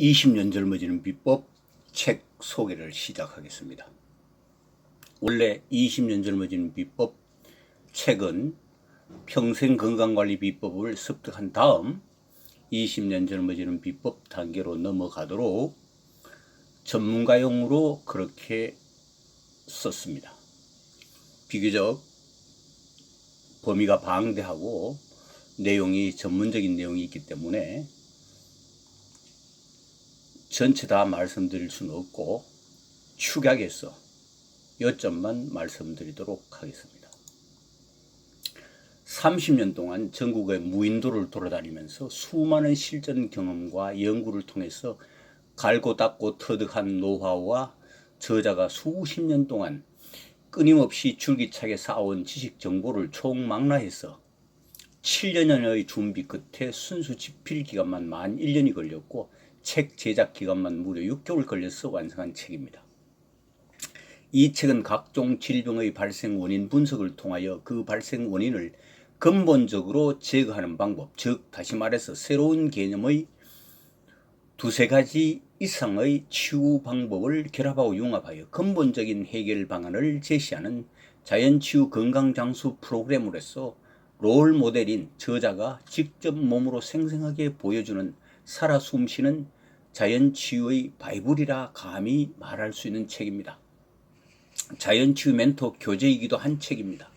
20년 젊어지는 비법 책 소개를 시작하겠습니다. 원래 20년 젊어지는 비법 책은 평생 건강관리 비법을 습득한 다음 20년 젊어지는 비법 단계로 넘어가도록 전문가용으로 그렇게 썼습니다. 비교적 범위가 방대하고 내용이 전문적인 내용이 있기 때문에 전체 다 말씀드릴 수는 없고 축약해서 요점만 말씀드리도록 하겠습니다. 30년 동안 전국의 무인도를 돌아다니면서 수많은 실전 경험과 연구를 통해서 갈고 닦고 터득한 노하우와 저자가 수십 년 동안 끊임없이 줄기차게 쌓아온 지식 정보를 총망라해서 7년여의 준비 끝에 순수 집필 기간만 만 1년이 걸렸고 책 제작 기간만 무려 6개월 걸려서 완성한 책입니다. 이 책은 각종 질병의 발생 원인 분석을 통하여 그 발생 원인을 근본적으로 제거하는 방법, 즉 다시 말해서 새로운 개념의 두세 가지 이상의 치유 방법을 결합하고 융합하여 근본적인 해결 방안을 제시하는 자연치유 건강장수 프로그램으로서 롤 모델인 저자가 직접 몸으로 생생하게 보여주는 살아 숨쉬는 자연치유의 바이블이라 감히 말할 수 있는 책입니다. 자연치유 멘토 교재이기도 한 책입니다.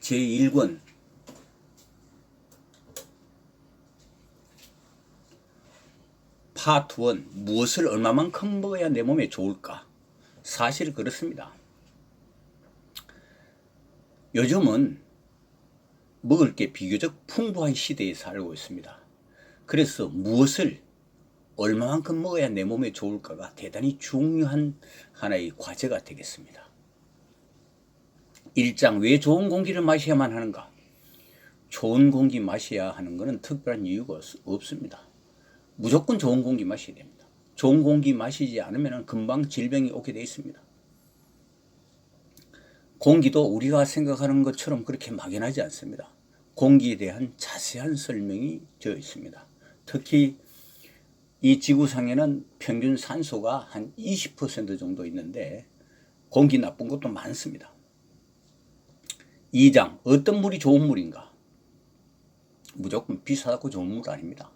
제1권 파트 1 무엇을 얼마만큼 먹어야 내 몸에 좋을까? 사실 그렇습니다. 요즘은 먹을 게 비교적 풍부한 시대에 살고 있습니다. 그래서 무엇을 얼마만큼 먹어야 내 몸에 좋을까가 대단히 중요한 하나의 과제가 되겠습니다. 1장 왜 좋은 공기를 마셔야만 하는가? 좋은 공기 마셔야 하는 것은 특별한 이유가 없습니다. 무조건 좋은 공기 마셔야 됩니다. 좋은 공기 마시지 않으면 금방 질병이 오게 되어 있습니다. 공기도 우리가 생각하는 것처럼 그렇게 막연하지 않습니다. 공기에 대한 자세한 설명이 되어 있습니다. 특히 이 지구상에는 평균 산소가 한 20% 정도 있는데 공기 나쁜 것도 많습니다. 2장 어떤 물이 좋은 물인가? 무조건 비싸고 좋은 물 아닙니다.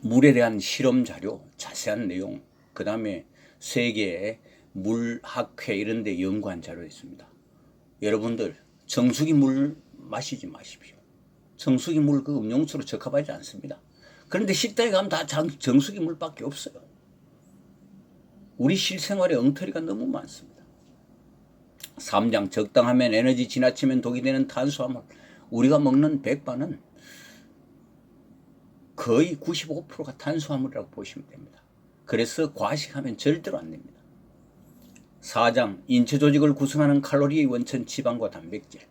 물에 대한 실험 자료, 자세한 내용, 그 다음에 세계의 물학회 이런 데 연구한 자료 있습니다. 여러분들 정수기 물 마시지 마십시오. 정수기 물 그 음용수로 적합하지 않습니다. 그런데 식당에 가면 다 정수기 물밖에 없어요. 우리 실생활에 엉터리가 너무 많습니다. 3장 적당하면 에너지 지나치면 독이 되는 탄수화물. 우리가 먹는 백반은 거의 95%가 탄수화물이라고 보시면 됩니다. 그래서 과식하면 절대로 안 됩니다. 4장 인체 조직을 구성하는 칼로리의 원천 지방과 단백질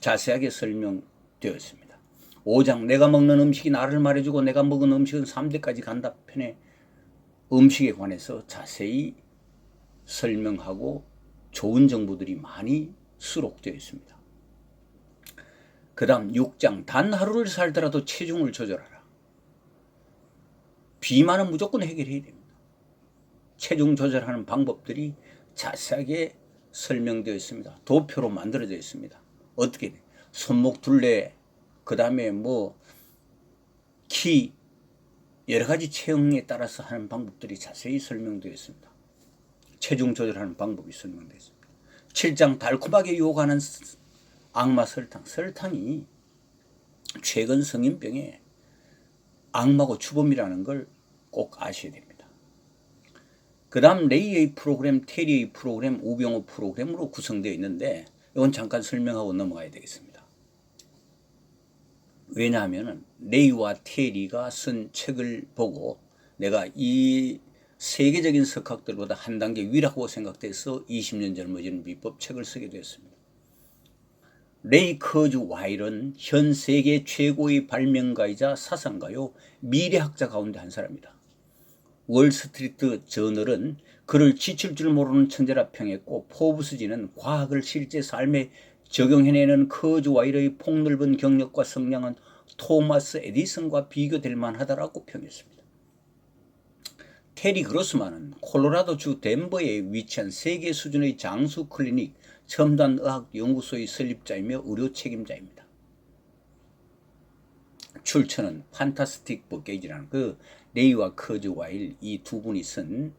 자세하게 설명되어 있습니다. 5장 내가 먹는 음식이 나를 말해주고 내가 먹은 음식은 3대까지 간다 편에 음식에 관해서 자세히 설명하고 좋은 정보들이 많이 수록되어 있습니다. 그 다음 6장 단 하루를 살더라도 체중을 조절하라. 비만은 무조건 해결해야 됩니다. 체중 조절하는 방법들이 자세하게 설명되어 있습니다. 도표로 만들어져 있습니다. 어떻게 손목 둘레, 그 다음에 뭐, 키, 여러 가지 체형에 따라서 하는 방법들이 자세히 설명되어 있습니다. 체중 조절하는 방법이 설명되어 있습니다. 7장 달콤하게 유혹하는 악마 설탕. 설탕이 최근 성인병에 악마고 주범이라는 걸 꼭 아셔야 됩니다. 그 다음 레이의 프로그램, 테리의 프로그램, 우병호 프로그램으로 구성되어 있는데 이건 잠깐 설명하고 넘어가야 되겠습니다. 왜냐하면 레이와 테리가 쓴 책을 보고 내가 이 세계적인 석학들보다 한 단계 위라고 생각돼서 20년 젊어지는 비법 책을 쓰게 되었습니다. 레이 커즈 와일은 현 세계 최고의 발명가이자 사상가요 미래학자 가운데 한 사람이다. 월스트리트 저널은 그를 지칠 줄 모르는 천재라 평했고 포브스지는 과학을 실제 삶의 적용해내는 커즈와일의 폭넓은 경력과 성량은 토마스 에디슨과 비교될 만하다라고 평했습니다. 테리 그로스만은 콜로라도주 덴버에 위치한 세계 수준의 장수 클리닉 첨단 의학 연구소의 설립자이며 의료 책임자입니다. 출처는 판타스틱 버게이지라는 그 레이와 커즈 와일 이 두 분이 쓴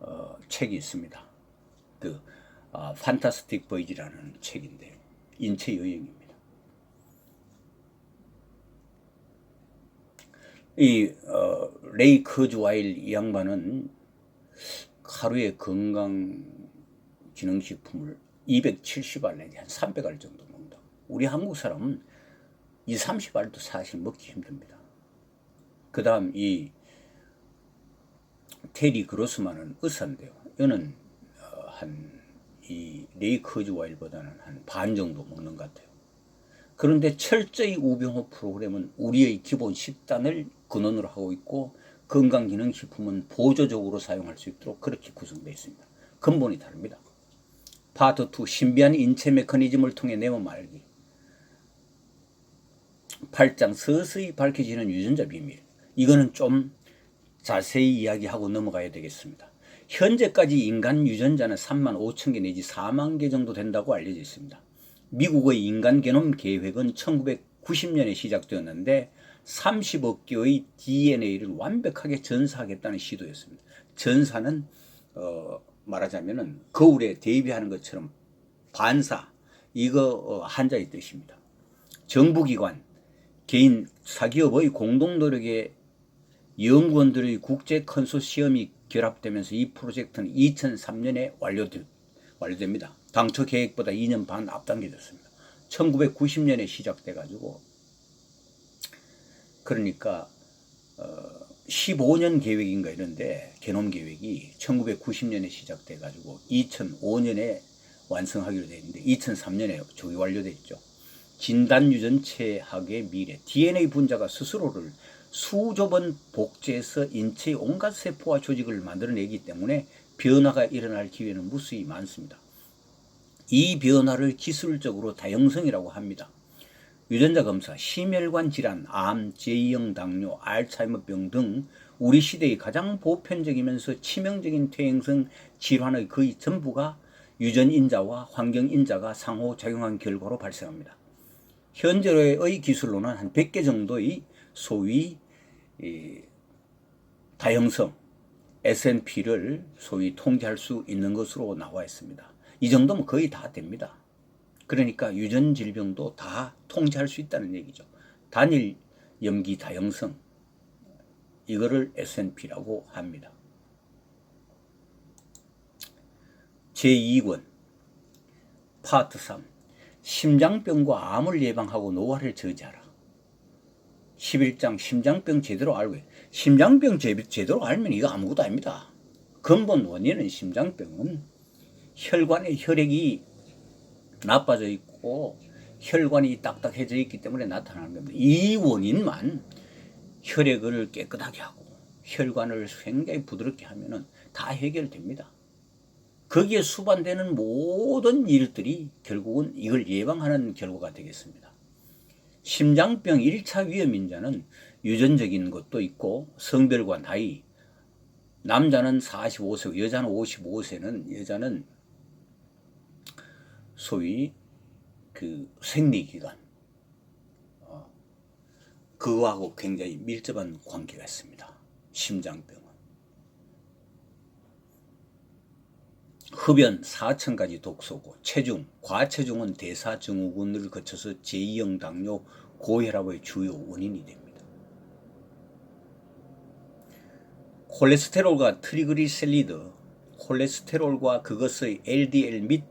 어, 책이 있습니다. 그 아, 판타스틱 버이지라는 책인데 인체 여행입니다. 이 어, 레이 커즈 와일 이 양반은 하루에 건강 기능식품을 270알 내지 한 300알 정도 먹는다. 우리 한국 사람은 2, 30알도 사실 먹기 힘듭니다. 그 다음 이 테리 그로스만은 의사인데요. 이는 어, 한이 레이 커즈 와일보다는 한 반 정도 먹는 것 같아요. 그런데 철저히 우병호 프로그램은 우리의 기본 식단을 근원으로 하고 있고 건강기능식품은 보조적으로 사용할 수 있도록 그렇게 구성되어 있습니다. 근본이 다릅니다. 파트 2 신비한 인체 메커니즘을 통해 내모 말기 8장 서서히 밝혀지는 유전자 비밀 이거는 좀 자세히 이야기하고 넘어가야 되겠습니다. 현재까지 인간 유전자는 3만 5천 개 내지 4만 개 정도 된다고 알려져 있습니다. 미국의 인간 게놈 계획은 1990년에 시작되었는데 30억 개의 DNA를 완벽하게 전사하겠다는 시도였습니다. 전사는 어, 말하자면은 거울에 대비하는 것처럼 반사 이거 어, 한자의 뜻입니다. 정부기관, 개인, 사기업의 공동 노력에 연구원들의 국제 컨소시엄이 결합되면서 이 프로젝트는 2003년에 완료되, 완료됩니다. 당초 계획보다 2년 반 앞당겨졌습니다. 1990년에 시작돼 가지고 그러니까 어, 15년 계획인가 이런데 개놈 계획이 1990년에 시작돼 가지고 2005년에 완성하기로 돼 있는데 2003년에 조기 완료됐죠. 진단 유전체학의 미래 DNA 분자가 스스로를 수조 번 복제해서 인체의 온갖 세포와 조직을 만들어내기 때문에 변화가 일어날 기회는 무수히 많습니다. 이 변화를 기술적으로 다형성이라고 합니다. 유전자 검사, 심혈관 질환, 암, 제2형 당뇨, 알츠하이머병 등 우리 시대의 가장 보편적이면서 치명적인 퇴행성 질환의 거의 전부가 유전 인자와 환경 인자가 상호 작용한 결과로 발생합니다. 현재의 기술로는 한 100개 정도의 소위 다형성 SNP를 소위 통제할 수 있는 것으로 나와 있습니다. 이 정도면 거의 다 됩니다. 그러니까 유전 질병도 다 통제할 수 있다는 얘기죠. 단일 염기 다형성 이거를 SNP라고 합니다. 제2권 파트 3 심장병과 암을 예방하고 노화를 저지하라. 11장 심장병 제대로 알고 심장병 제대로 알면 이거 아무것도 아닙니다. 근본 원인은 심장병은 혈관의 혈액이 나빠져 있고 혈관이 딱딱해져 있기 때문에 나타나는 겁니다. 이 원인만 혈액을 깨끗하게 하고 혈관을 굉장히 부드럽게 하면은 다 해결됩니다. 거기에 수반되는 모든 일들이 결국은 이걸 예방하는 결과가 되겠습니다. 심장병 1차 위험 인자는 유전적인 것도 있고 성별과 나이, 남자는 45세, 여자는 55세는 여자는 소위 그 생리 기간 어, 그거하고 굉장히 밀접한 관계가 있습니다. 심장병은 흡연 4천가지 독소고 체중, 과체중은 대사증후군을 거쳐서 제2형 당뇨, 고혈압의 주요 원인이 됩니다. 콜레스테롤과 트리그리셀리드, 콜레스테롤과 그것의 LDL 및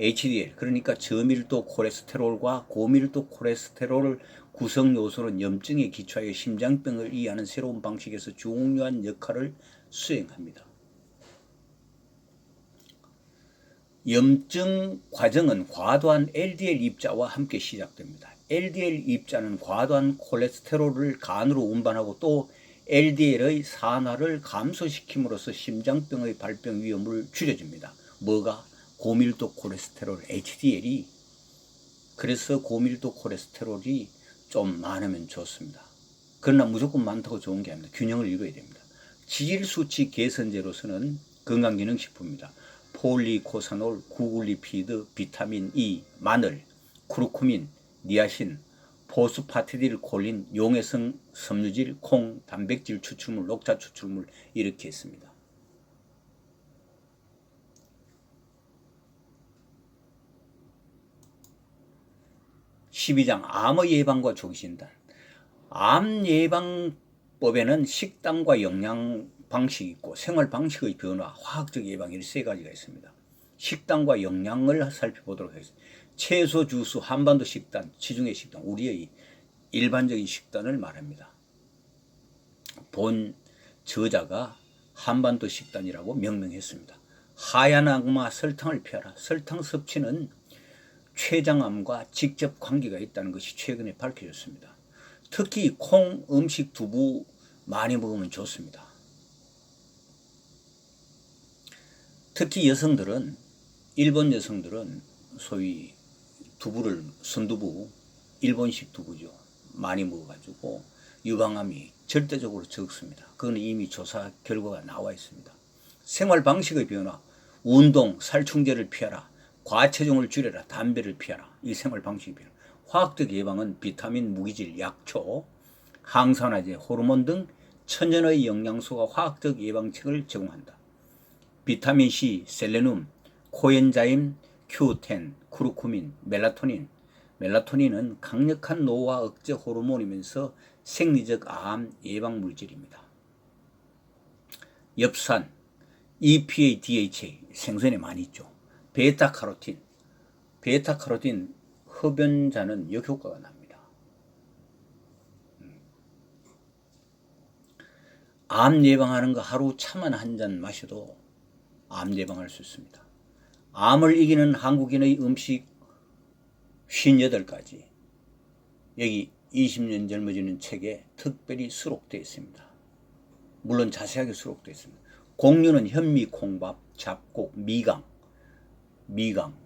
HDL 그러니까 저밀도 콜레스테롤과 고밀도 콜레스테롤을 구성 요소는 염증에 기초하여 심장병을 이해하는 새로운 방식에서 중요한 역할을 수행합니다. 염증 과정은 과도한 LDL 입자와 함께 시작됩니다. LDL 입자는 과도한 콜레스테롤을 간으로 운반하고 또 LDL의 산화를 감소시킴으로써 심장병의 발병 위험을 줄여줍니다. 뭐가 고밀도 콜레스테롤 HDL이 그래서 고밀도 콜레스테롤이 좀 많으면 좋습니다. 그러나 무조건 많다고 좋은 게 아닙니다. 균형을 이루어야 됩니다. 지질 수치 개선제로서는 건강기능식품입니다. 폴리코사놀, 구글리피드, 비타민 E, 마늘, 쿠르쿠민, 니아신, 포스파티딜 콜린, 용해성 섬유질, 콩, 단백질 추출물, 녹차 추출물 이렇게 있습니다. (12장) 암의 예방과 조기 진단 암 예방법에는 식단과 영양 방식이 있고 생활 방식의 변화, 화학적 예방 이렇게 세 가지가 있습니다. 식단과 영양을 살펴보도록 하겠습니다. 채소, 주스, 한반도 식단, 지중해 식단, 우리의 일반적인 식단을 말합니다. 본 저자가 한반도 식단이라고 명명했습니다. 하얀 악마 설탕을 피하라. 설탕 섭취는 췌장암과 직접 관계가 있다는 것이 최근에 밝혀졌습니다. 특히 콩, 음식, 두부 많이 먹으면 좋습니다. 특히 여성들은 일본 여성들은 소위 두부를 순두부 일본식 두부죠 많이 먹어가지고 유방암이 절대적으로 적습니다. 그건 이미 조사 결과가 나와 있습니다. 생활 방식의 변화, 운동, 살충제를 피하라, 과체중을 줄여라, 담배를 피하라. 이 생활 방식의 변화. 화학적 예방은 비타민, 무기질, 약초, 항산화제, 호르몬 등 천연의 영양소가 화학적 예방책을 제공한다. 비타민 C, 셀레늄, 코엔자임, Q10, 쿠르쿠민, 멜라토닌. 멜라토닌은 강력한 노화 억제 호르몬이면서 생리적 암 예방 물질입니다. 엽산, EPA, DHA 생선에 많이 있죠. 베타카로틴, 베타카로틴 흡연자는 역효과가 납니다. 음. 암 예방하는 거 하루 차만 한 잔 마셔도 암 예방할 수 있습니다. 암을 이기는 한국인의 음식 58가지. 여기 20년 젊어지는 책에 특별히 수록되어 있습니다. 물론 자세하게 수록되어 있습니다. 공유는 현미, 콩밥, 잡곡, 미강, 미강,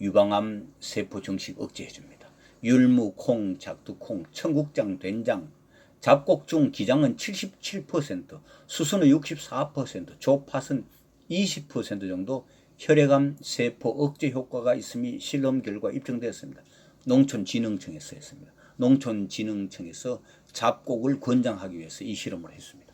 유방암 세포 정식 억제해줍니다. 율무, 콩, 작두콩, 청국장, 된장, 잡곡 중 기장은 77%, 수수는 64%, 조팥은 20% 정도 혈액암 세포 억제 효과가 있음이 실험 결과 입증되었습니다. 농촌진흥청에서 했습니다. 농촌진흥청에서 잡곡을 권장하기 위해서 이 실험을 했습니다.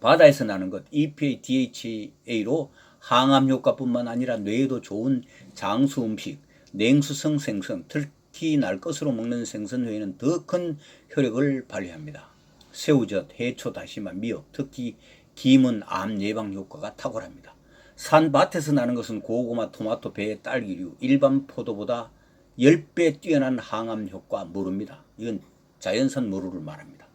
바다에서 나는 것 EPA, DHA로 항암 효과뿐만 아니라 뇌에도 좋은 장수 음식, 냉수성 생선, 특히 날 것으로 먹는 생선 외에는 더 큰 효력을 발휘합니다. 새우젓, 해초, 다시마, 미역, 특히 김은 암 예방 효과가 탁월합니다. 산밭에서 나는 것은 고구마, 토마토, 배, 딸기류, 일반 포도보다 10배 뛰어난 항암 효과 무릅니다. 이건 자연산 무르를 말합니다.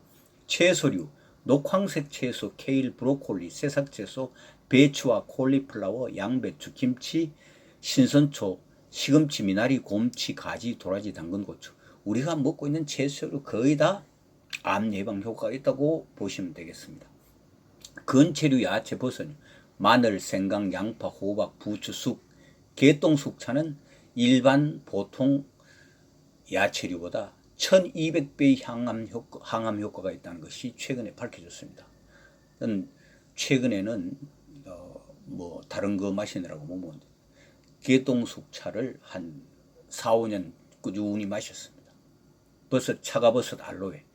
채소류, 녹황색 채소, 케일, 브로콜리, 새싹 채소, 배추와 콜리플라워, 양배추, 김치, 신선초, 시금치, 미나리, 곰치, 가지, 도라지, 당근, 고추. 우리가 먹고 있는 채소류 거의 다 암 예방 효과가 있다고 보시면 되겠습니다. 건체류, 야채, 버섯, 마늘, 생강, 양파, 호박, 부추, 쑥, 개똥, 숙차는 일반 보통 야채류보다 1200배의 항암, 효과, 항암 효과가 있다는 것이 최근에 밝혀졌습니다. 최근에는 어, 뭐 다른 거 마시느라고 못 먹는데 개똥숙차를 한 4, 5년 꾸준히 마셨습니다. 버섯, 차가버섯, 알로에,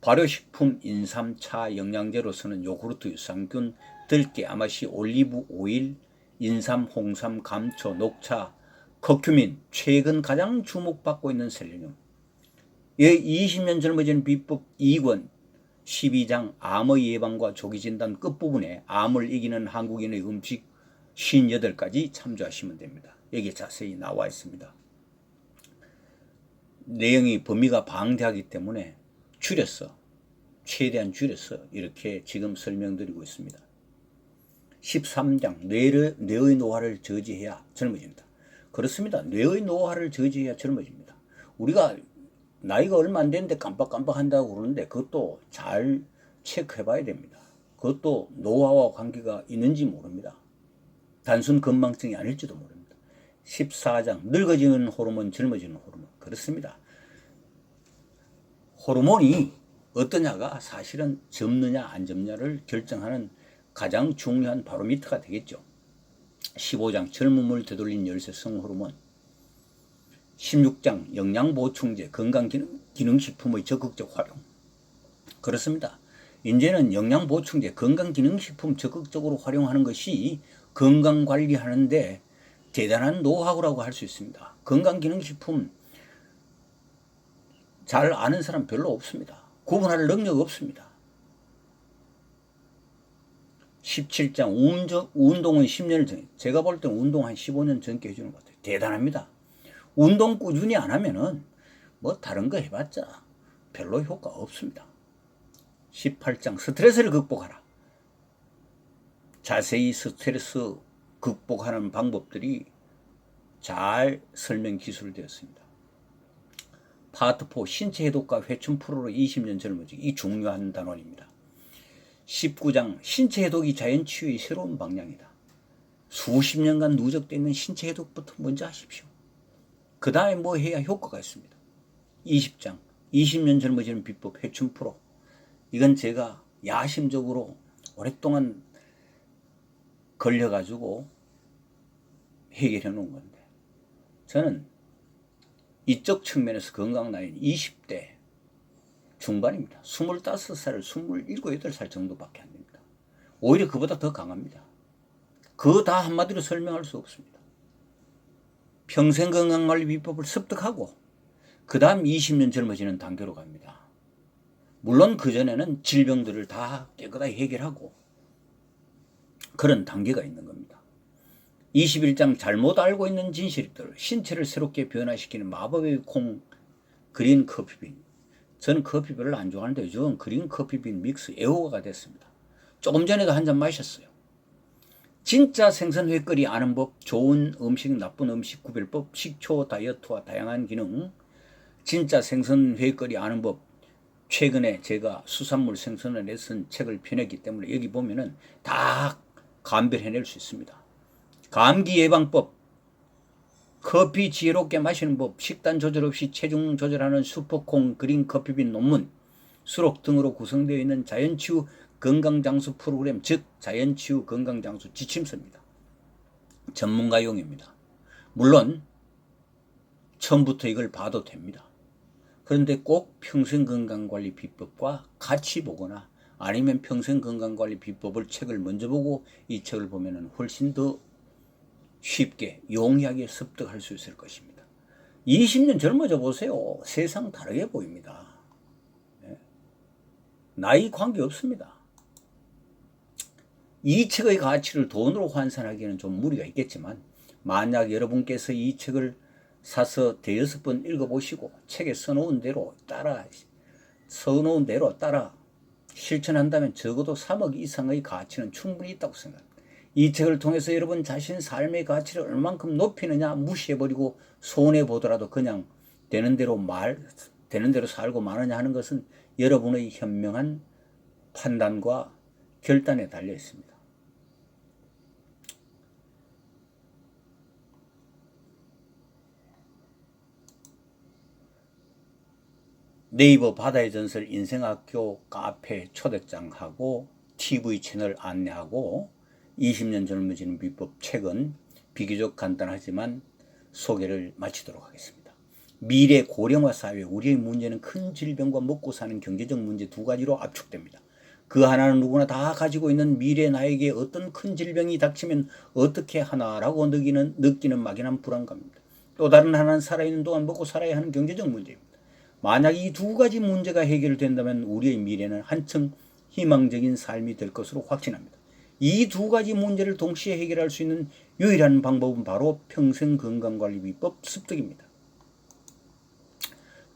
발효식품, 인삼, 차, 영양제로서는 요구르트, 유산균, 들깨, 아마시, 올리브 오일, 인삼, 홍삼, 감초, 녹차, 커큐민, 최근 가장 주목받고 있는 셀레늄. 예, 20년 젊어진 비법 2권 12장 암의 예방과 조기 진단 끝부분에 암을 이기는 한국인의 음식 58가지 참조하시면 됩니다. 여기 자세히 나와 있습니다. 내용이 범위가 방대하기 때문에 줄였어. 최대한 줄여서 이렇게 지금 설명드리고 있습니다. 13장 뇌를, 뇌의 노화를 저지해야 젊어진다. 그렇습니다. 뇌의 노화를 저지해야 젊어집니다. 우리가 나이가 얼마 안 됐는데 깜빡깜빡 한다고 그러는데 그것도 잘 체크해 봐야 됩니다. 그것도 노화와 관계가 있는지 모릅니다. 단순 건망증이 아닐지도 모릅니다. 14장 늙어지는 호르몬, 젊어지는 호르몬. 그렇습니다. 호르몬이 어떠냐가 사실은 젊느냐 안 젊냐를 결정하는 가장 중요한 바로미터가 되겠죠. 15장 젊음을 되돌린 열쇠 성 호르몬 16장 영양보충제 건강기능식품의 적극적 활용 그렇습니다. 이제는 영양보충제 건강기능식품 적극적으로 활용하는 것이 건강관리하는데 대단한 노하우라고 할 수 있습니다. 건강기능식품 잘 아는 사람 별로 없습니다. 구분할 능력 없습니다. 17장 운동은 10년을 전 제가 볼 때는 운동 한 15년 전께 해주는 것 같아요. 대단합니다. 운동 꾸준히 안 하면은 뭐 다른 거 해봤자 별로 효과 없습니다. 18장 스트레스를 극복하라. 자세히 스트레스 극복하는 방법들이 잘 설명 기술되었습니다. 파트 4 신체 해독과 회춘 프로로 20년 젊어지기 이 중요한 단원입니다. 19장 신체 해독이 자연 치유의 새로운 방향이다. 수십 년간 누적되어 있는 신체 해독부터 먼저 하십시오. 그 다음에 뭐 해야 효과가 있습니다. 20장 20년 젊어지는 비법 회춘 프로 이건 제가 야심적으로 오랫동안 걸려가지고 해결해 놓은 건데 저는 이쪽 측면에서 건강 나이는 20대 중반입니다. 25살, 27, 8살 정도밖에 안 됩니다. 오히려 그보다 더 강합니다. 그 다 한마디로 설명할 수 없습니다. 평생 건강관리 비법을 습득하고 그 다음 20년 젊어지는 단계로 갑니다. 물론 그전에는 질병들을 다 깨끗하게 해결하고 그런 단계가 있는 겁니다. 21장 잘못 알고 있는 진실들, 신체를 새롭게 변화시키는 마법의 콩, 그린 커피빈. 저는 커피 별로 안 좋아하는데 요즘 그린 커피빈 믹스 애호가가 됐습니다. 조금 전에도 한 잔 마셨어요. 진짜 생선회끓이 아는 법, 좋은 음식, 나쁜 음식 구별법, 식초 다이어트와 다양한 기능, 진짜 생선회끓이 아는 법, 최근에 제가 수산물 생선을 내 쓴 책을 펴냈기 때문에 여기 보면은 다 감별해낼 수 있습니다. 감기 예방법, 커피 지혜롭게 마시는 법, 식단 조절 없이 체중 조절하는 슈퍼콩 그린 커피빈 논문, 수록 등으로 구성되어 있는 자연치유 건강장수 프로그램, 즉 자연치유 건강장수 지침서입니다. 전문가용입니다. 물론 처음부터 이걸 봐도 됩니다. 그런데 꼭 평생 건강관리 비법과 같이 보거나 아니면 평생 건강관리 비법을 책을 먼저 보고 이 책을 보면 훨씬 더 쉽게 용이하게 습득할 수 있을 것입니다. 20년 젊어져 보세요. 세상 다르게 보입니다. 네. 나이 관계 없습니다. 이 책의 가치를 돈으로 환산하기에는 좀 무리가 있겠지만 만약 여러분께서 이 책을 사서 대여섯 번 읽어보시고 책에 써놓은 대로 따라 써놓은 대로 따라 실천한다면 적어도 3억 이상의 가치는 충분히 있다고 생각합니다. 이 책을 통해서 여러분 자신 삶의 가치를 얼만큼 높이느냐 무시해버리고 손해 보더라도 그냥 되는 대로 말 되는 대로 살고 마느냐 하는 것은 여러분의 현명한 판단과 결단에 달려 있습니다. 네이버 바다의 전설 인생학교 카페 초대장하고 TV 채널 안내하고 20년 젊어지는 비법 책은 비교적 간단하지만 소개를 마치도록 하겠습니다. 미래 고령화 사회 우리의 문제는 큰 질병과 먹고 사는 경제적 문제 두 가지로 압축됩니다. 그 하나는 누구나 다 가지고 있는 미래 나에게 어떤 큰 질병이 닥치면 어떻게 하나라고 느끼는 느끼는 막연한 불안감입니다. 또 다른 하나는 살아있는 동안 먹고 살아야 하는 경제적 문제입니다. 만약 이 두 가지 문제가 해결된다면 우리의 미래는 한층 희망적인 삶이 될 것으로 확신합니다. 이 두 가지 문제를 동시에 해결할 수 있는 유일한 방법은 바로 평생건강관리 비법 습득입니다.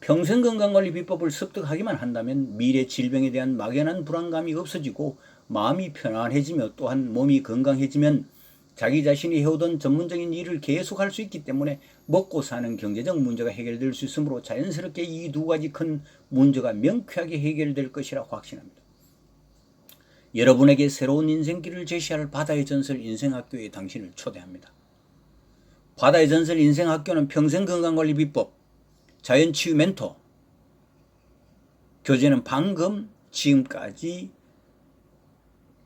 평생건강관리 비법을 습득하기만 한다면 미래 질병에 대한 막연한 불안감이 없어지고 마음이 편안해지며 또한 몸이 건강해지면 자기 자신이 해오던 전문적인 일을 계속할 수 있기 때문에 먹고 사는 경제적 문제가 해결될 수 있으므로 자연스럽게 이 두 가지 큰 문제가 명쾌하게 해결될 것이라 확신합니다. 여러분에게 새로운 인생길을 제시할 바다의 전설 인생학교에 당신을 초대합니다. 바다의 전설 인생학교는 평생 건강관리 비법, 자연 치유 멘토 교재는 방금 지금까지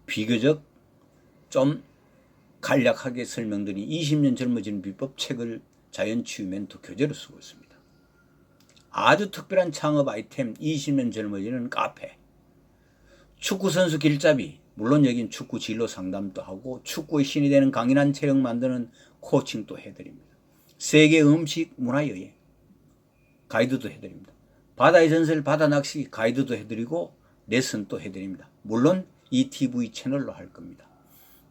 비교적 좀 간략하게 설명드린 20년 젊어지는 비법 책을 자연 치유 멘토 교재로 쓰고 있습니다. 아주 특별한 창업 아이템 20년 젊어지는 카페 축구 선수 길잡이 물론 여긴 축구 진로 상담도 하고 축구의 신이 되는 강인한 체력 만드는 코칭도 해드립니다. 세계 음식 문화 여행 가이드도 해드립니다. 바다의 전설 바다 낚시 가이드도 해드리고 레슨도 해드립니다. 물론 이 TV 채널로 할 겁니다.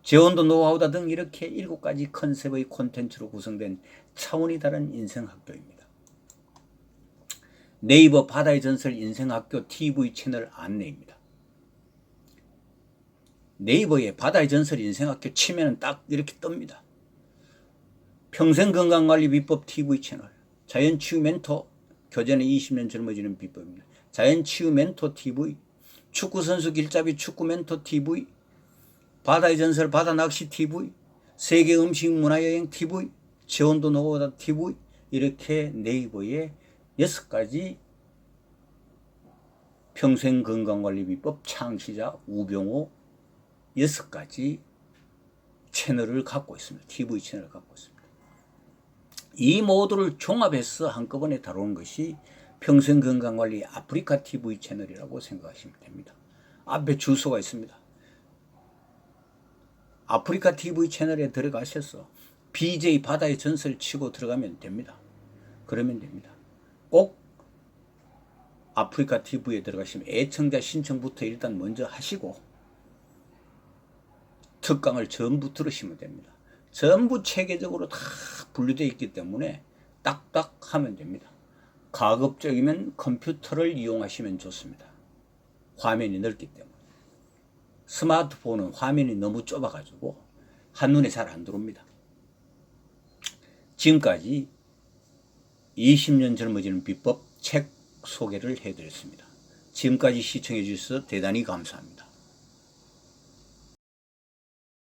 재원도 노하우다 등 이렇게 일곱 가지 컨셉의 콘텐츠로 구성된 차원이 다른 인생학교입니다. 네이버 바다의 전설 인생학교 TV 채널 안내입니다. 네이버에 바다의 전설 인생학교 치면은 딱 이렇게 뜹니다. 평생 건강관리 비법 TV 채널, 자연치유 멘토, 교재는 20년 젊어지는 비법입니다. 자연치유 멘토 TV, 축구선수 길잡이 축구 멘토 TV, 바다의 전설 바다 낚시 TV, 세계 음식 문화 여행 TV, 재원도 노고다 TV, 이렇게 네이버에 여섯 가지 평생 건강관리 비법 창시자 우병호 여섯 가지 채널을 갖고 있습니다. TV 채널을 갖고 있습니다. 이 모두를 종합해서 한꺼번에 다루는 것이 평생 건강관리 아프리카 TV 채널이라고 생각하시면 됩니다. 앞에 주소가 있습니다. 아프리카 TV 채널에 들어가셔서 BJ 바다의 전설 치고 들어가면 됩니다. 그러면 됩니다. 꼭 아프리카 TV에 들어가시면 애청자 신청부터 일단 먼저 하시고 특강을 전부 들으시면 됩니다. 전부 체계적으로 다 분류되어 있기 때문에 딱딱 하면 됩니다. 가급적이면 컴퓨터를 이용하시면 좋습니다. 화면이 넓기 때문에. 스마트폰은 화면이 너무 좁아가지고 한눈에 잘 안 들어옵니다. 지금까지 20년 젊어지는 비법 책 소개를 해드렸습니다. 지금까지 시청해 주셔서 대단히 감사합니다.